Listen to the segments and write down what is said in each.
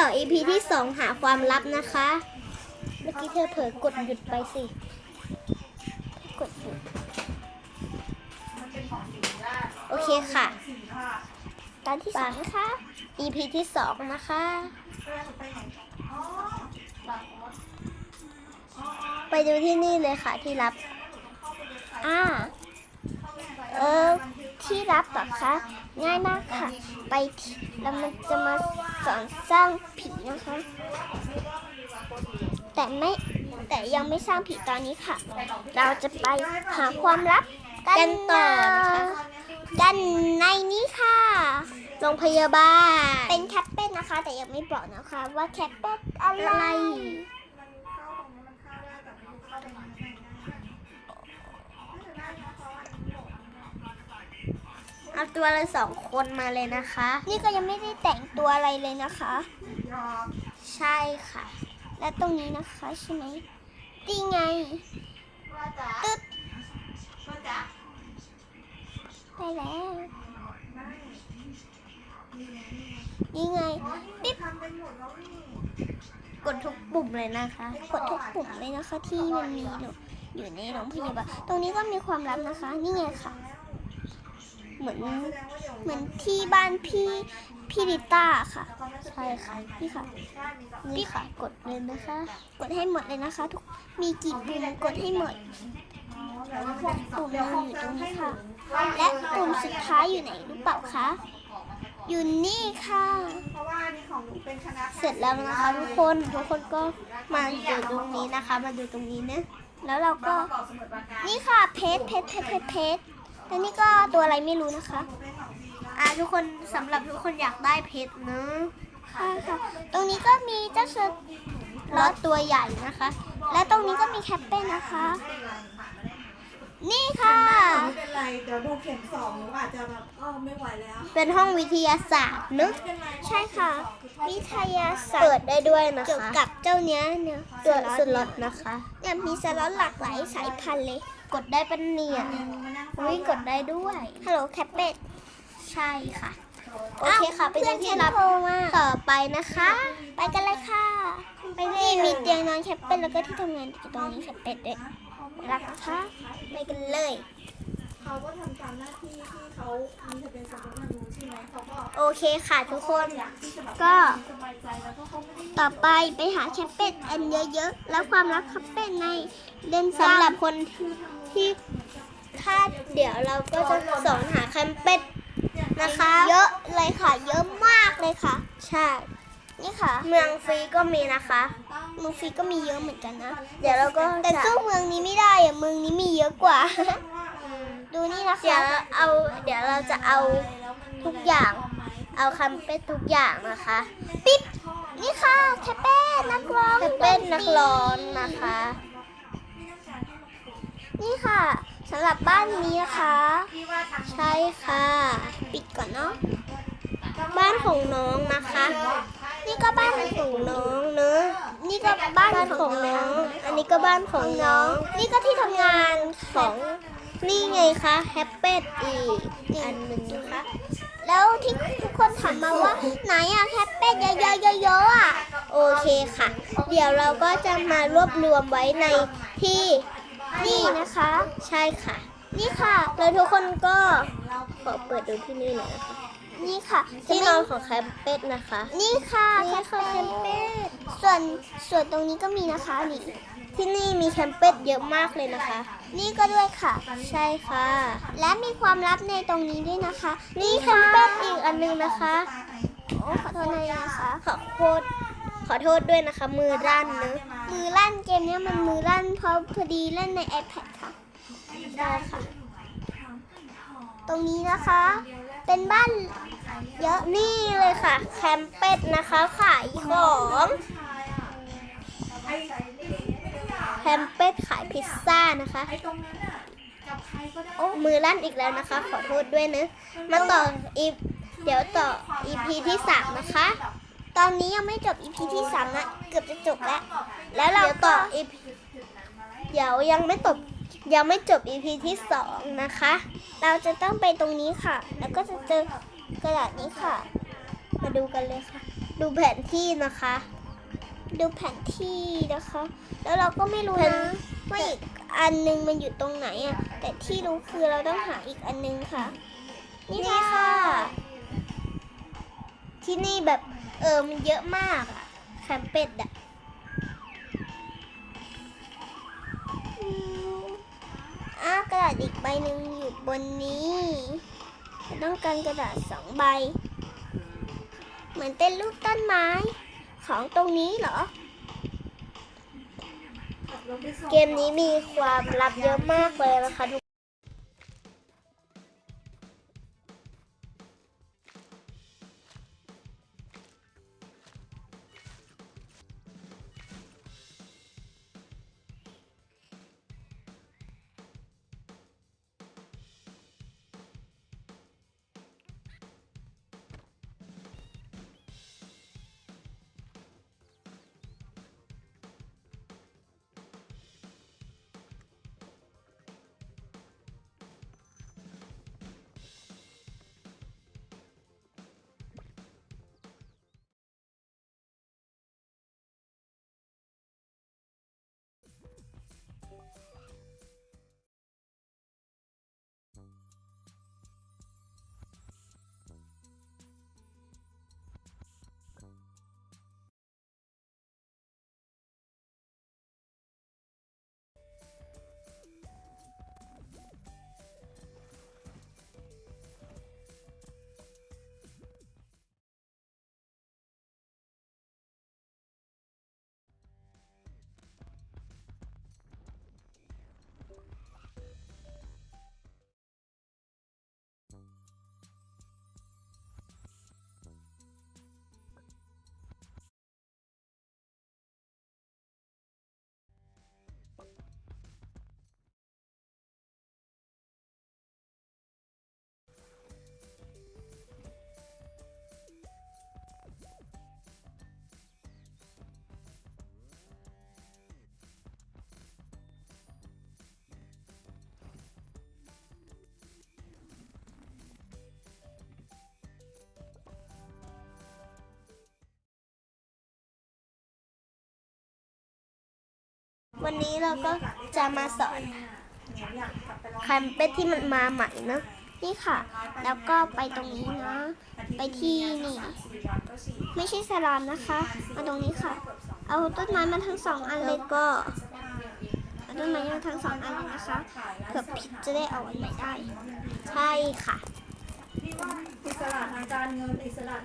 ต่อ EP ที่สองหาความลับนะคะ เมื่อกี้เธอเผลอกดหยุดไปสิ กดหยุด โอเคค่ะ ตอนที่สองนะคะ EP ที่สองนะคะ ไปดูที่นี่เลยค่ะที่รับ อ่า เออ ที่รับเหรอคะ ง่ายมากค่ะ ไปที่แล้วมันจะมาสอนสร้างผีนะคะ แต่ไม่แต่ยังไม่สร้างผีตอนนี้ค่ะ เราจะไปหาความลับกันต่อนะคะกันในนี้ค่ะ โรงพยาบาล เป็นแคปเป็นนะคะ แต่ยังไม่บอกนะคะว่าแคปเป็นอะไร เอาตัวละสองคนมาเลยนะคะ นี่ก็ยังไม่ได้แต่งตัวอะไรเลยนะคะ ใช่ค่ะ และตรงนี้นะคะใช่ไหมดีไงตึ๊ดไปแล้วนี่ไงปิ๊บกดทุกปุ่มเลยนะคะ กดทุกปุ่มเลยนะคะที่มันมีอยู่อยู่ในโรงพยาบาลตรงนี้ก็มีความลับนะคะ นี่ไงค่ะ เหมือนเหมือนที่บ้านพี่พี่ริต้าค่ะ ใช่ค่ะนี่ค่ะนี่ค่ะกดเลยนะคะ กดให้หมดเลยนะคะ ทุกมีกี่ปุ่มกดให้หมดปุ่มหนึงอยู่ตรงนี้ค่ะ และปุ่มสุดท้ายอยู่ไหนรู้เปล่าคะอยู่นี่ค่ะเพราะว่านี่ของหนูเป็นคณะเสร็จแล้วนะคะทุกคนทุกคนก็มาดูตรงนี้นะคะ มาดูตรงนี้นะ แล้วเราก็กอกสมุดปราการนี่ค่ะเพชรเพชรเพชรเพชรเพชร แต่นี่ก็ตัวอะไรไม่รู้นะคะเป็นของดีนะอ่าทุกคนสำหรับทุกคนอยากได้เพชรเนอะค่ะค่ะตรงนี้ก็มีเจ้าสล็อตตัวใหญ่นะคะ และตรงนี้ก็มีแคปเป้นนะคะ นี่ค่ะ ไม่เป็นไรเดี๋ยวดูเข็มสองหนูอาจจะแบบอ๋อไม่ไหวแล้วเป็นห้องวิทยาศาสตร์เนอะไม่เป็นไรใช่ค่ะ วิทยาศาสตร์เปิดได้ด้วยนะคะเกี่ยวกับเจ้าเนี้ยเนี่ยตัวสล็อตนะคะ เนี่ยมีสล็อตหลากหลายสายพันธุ์เลย กดได้ปะเนี่ยมานั่งอุ้ยกดได้ด้วย ฮัลโหลแคปเป็ด ใช่ค่ะ โอเคค่ะ ไปดูที่รับต่อไปนะคะ ไปกันเลยค่ะ ไปนี่มีเตียงนอนแคปเป็ดแล้วก็ที่ทำงานอยู่ตรงนี้แคปเป็ดด้วยรับนะคะไปกันเลยเขาก็ทำตามหน้าที่ที่เขามีทะเบียนสมรสมาดูใช่ไหมเขาก็โอเคค่ะทุกคนอยากที่จะแบบก็สบายใจแล้วก็เขาไม่ได้ต่อไปไปหาแคปเป็ดอันเยอะๆ แล้วความรักแคปเป็ดในเล่นสำหรับคน ที่ถ้าเดี๋ยวเราก็จะสอนหาแคมเป็ดนะคะ เยอะเลยค่ะ เยอะมากเลยค่ะ ใช่ นี่ค่ะ เมืองฟรีก็มีนะคะ เมืองฟรีก็มีเยอะเหมือนกันนะ เดี๋ยวเราก็แต่สู้เมืองนี้ไม่ได้อะเมืองนี้มีเยอะกว่า ดูนี่นะคะ เดี๋ยวเอา เดี๋ยวเราจะเอาทุกอย่าง เอาคำเป็ดทุกอย่างนะคะ ปิ๊บ นี่ค่ะแคปเป้นักร้องแคปเป้นักร้องนะคะ นี่ค่ะสำหรับบ้านนี้นะคะใช่ค่ะ ปิดก่อนเนาะบ้านของน้องนะคะ นี่ก็บ้านของน้องเนอะนี่ก็บ้านของน้อง อันนี้ก็บ้านของน้อง นี่ก็ที่ทำงานของนี่ไงคะแฮปเป็ดอีกอันหนึ่งนะคะแล้วที่ทุกคนถามมาว่าไหนอะแคปเป็ดเยอะๆเยอะๆอะโอเคค่ะ เดี๋ยวเราก็จะมารวบรวมไว้ในที่ นี่นะคะ ใช่ค่ะ นี่ค่ะ แล้วทุกคนก็ขอเปิดดูที่นี่หน่อยนะคะนี่ค่ะที่นอนของแคปเป็ดนะคะ นี่ค่ะแคปเป็ดส่วนส่วนตรงนี้ก็มีนะคะนี่ที่นี่มีแคมเป็ดเยอะมากเลยนะคะ นี่ก็ด้วยค่ะ ใช่ค่ะ และมีความลับในตรงนี้ด้วยนะคะ นี่แคมเป็ดอีกอันหนึงนะคะโอ้ขอโทษนะคะขอโทษข อโทษด้วยนะคะ มือลั่นเนอะมือลั่นเกมเนี้ยมันมือลั่นเพราะพอดีเล่นใน iPad ค่ะได้ค่ะ ตรงนี้นะคะ เป็นบ้านเยอะนี่เลยค่ะ แคมเป็ดนะคะขายของไอ้ไม่ได้ไม่ได้อยากแคมเป็ดขายพิซซ่านะคะไอ้ตรงนั้นอะกับใครก็ได้โอ้มือลั่นอีกแล้วนะคะ ขอโทษด้วยนะ มาต่ออีเดี๋ยวต่อ EP ที่สามนะคะ ตอนนี้ยังไม่จบ EP ที่สามนะเกือบจะจบแล้ว แล้วเราต่อ EP เดี๋ยวยังไม่จบยังไม่จบ EP ที่สองนะคะ เราจะต้องไปตรงนี้ค่ะ แล้วก็จะเจอกระดาษนี้ค่ะ มาดูกันเลยค่ะนดูแผนที่นะคะ ดูแผนที่นะคะ แล้วเราก็ไม่รู้นะว่าอีกอันนึงมันอยู่ตรงไหนอะแต่ที่รู้คือเราต้องหาอีกอันนึงค่ะ นี่ค่ะ ที่นี่แบบ เออ มันเยอะมากอะแคมเป็ดอะอืมอะกระดาษอีกใบหนึ่งอยู่บนนี้ ต้องการกระดาษสองใบ เหมือนเป็นรูปต้นไม้ ของตรงนี้เหรอ เกมนี้มีความลับเยอะมากเลยนะคะทุก วันนี้เราก็จะมาสอนแคมเป็ดที่มันมาใหม่เนะนี่ค่ะ แล้วก็ไปตรงนี้นะไปที่นี่ ไม่ใช่สลามนะคะ มาตรงนี้ค่ะ เอาต้นไม้มาทั้งสองอันเลยก็เอาต้นไม้มาทั้งสองอันเลยนะคะเผื่อผิดจะได้เอาอันไหนได้ ใช่ค่ะ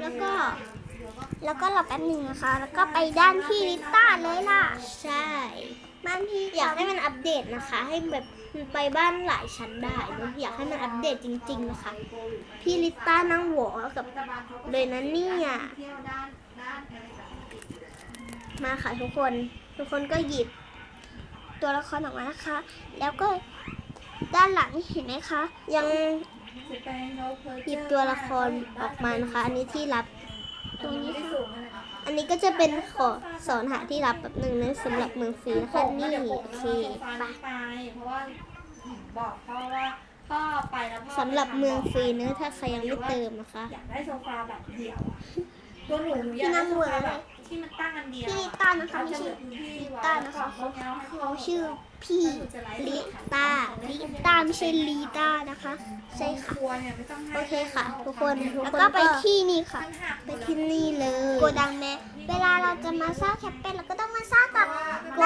แล้วก็ แล้วก็รอแป๊บหนึ่งนะคะ แล้วก็ไปด้านที่ลิต้าเลยล่ะ ใช่ บ้านที่อยากให้มันอัปเดตนะคะ ให้แบบไปบ้านหลายชั้นได้นอะอยากให้มันอัปเดตจริง ๆ นะคะ พี่ลิต้านั่งหัวกับเลยนะเนี่ยเที่ยวด้านด้านมาค่ะทุกคน ทุกคนก็หยิบ ตัวละครออกมานะคะ แล้วก็ด้านหลังเห็นไหมคะ ยังหยิบตัวละครออกมานะคะ อันนี้ที่รับตรงนี้ค่ะ อันนี้ก็จะเป็นขอสอนหาที่รับแบบหนึ่งนะสำหรับเมืองฟรีนะคะนี่โอเคไปไปเพราะว่าบอกพ่อว่าพ่อไปแล้วพ่อสำหรับเมืองฟรีเนื้อะถ้าใครยังไม่เติมนะคะอยากได้โซฟาแบบเดี่ยวตัวหนูหนูอยากได้โซฟาแบบ ที่มันตั้งอันเดียวพี่ลิต้านะคะไม่ใช่ลิต้านะคะเขาเขาชื่อพี่ลิต้าลิต้าไม่ใช่ลีต้านะคะใช่ค่ะครัวเนี่ยไม่ต้องให้โอเคค่ะ ทุกคนแล้วก็ไปที่นี่ค่ะมันหักไปที่นี่เลยโกดังแมวเวลาเราจะมาสร้างแคปเป็นเราก็ต้องมาสร้างกับโก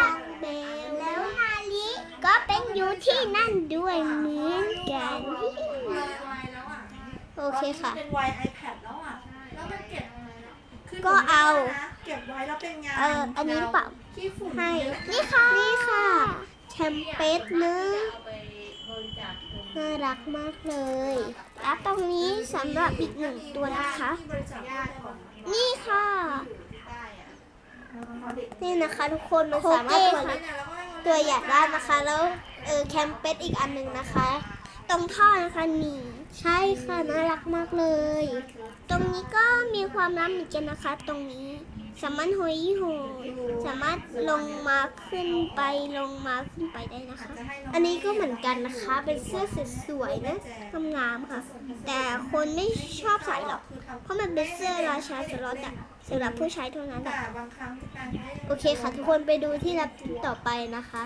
ดังแมวแล้วนาลิก็เป็นอยู่ที่นั่นด้วยเหมือนกันเลยไวแล้วอะโอเคค่ะเป็นไว iPad แล้วอะ แล้วมันเก็บขึ้น ก็เอา เก็บไว้แล้วเป็นงานเอออันนี้หรือเปล่าที่ฝุ่นให้ เยอะนี่ค่ะ นี่ค่ะ แชมเปญเนื้อะน่ารักมากเลย แล้วตรงนี้สำหรับอีกหนึ่งตัวนะคะ ที่บริจาคได้ก่อนนี่ค่ะนี่นะคะทุกคนมันสามารถตัวค่ะตัวใหญ่ได้นะคะ แล้วเออแคมเป็ดอีกอันหนึ่งนะคะ ตรงท่อนะคะนี่ ใช่ค่ะน่ารักมากเลย ตรงนี้ก็มีความลับเหมือนกันนะคะ ตรงนี้สามารถโหยโหยสามารถลงมาขึ้นไปลงมาขึ้นไปได้นะคะ อันนี้ก็เหมือนกันนะคะ เป็นเสื้อสวยๆนะงามๆค่ะ แต่คนไม่ชอบใส่หรอก เพราะมันเป็นเสื้อราชาสล็อตอะสำหรับผู้ใชายเท่านั้นแต่อะโอเคค่ะ ทุกคนไปดูที่รับต่อไปนะคะ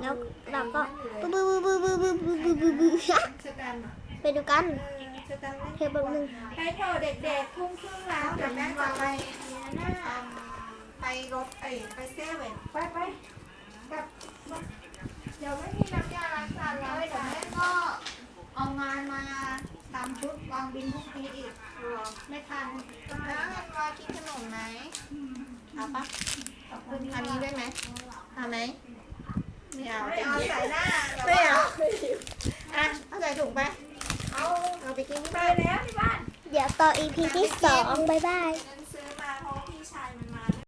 แล้วเราก็บึ้บ ไปดูกันเป์เล่นเทปแป๊บนึง ไปเถอะเด็กๆทุ่งครึ่งแล้วเดี๋แม่จะไปไปรถเอ้ไปเซเว่นไปไปกับเดี๋ยวไม่มีน้ำยาล้างจานแล้วเดี๋ยวแม่ก็เอางานมาตามชุดวางบินพุ่งนี้อีกไม่ทันแล้วแม่นวากินขนมไหมเอาปะอันนี้ได้ไหมเอาไหม ไม่เอาไม่เอาใส่หน้าไม่เอาอะเอาใส่ถุงไปเอาเอาไปกินที่บ้าน แล้วที่บ้าน เดี๋ยวต่อ EP ที่สองบ๊ายบายบ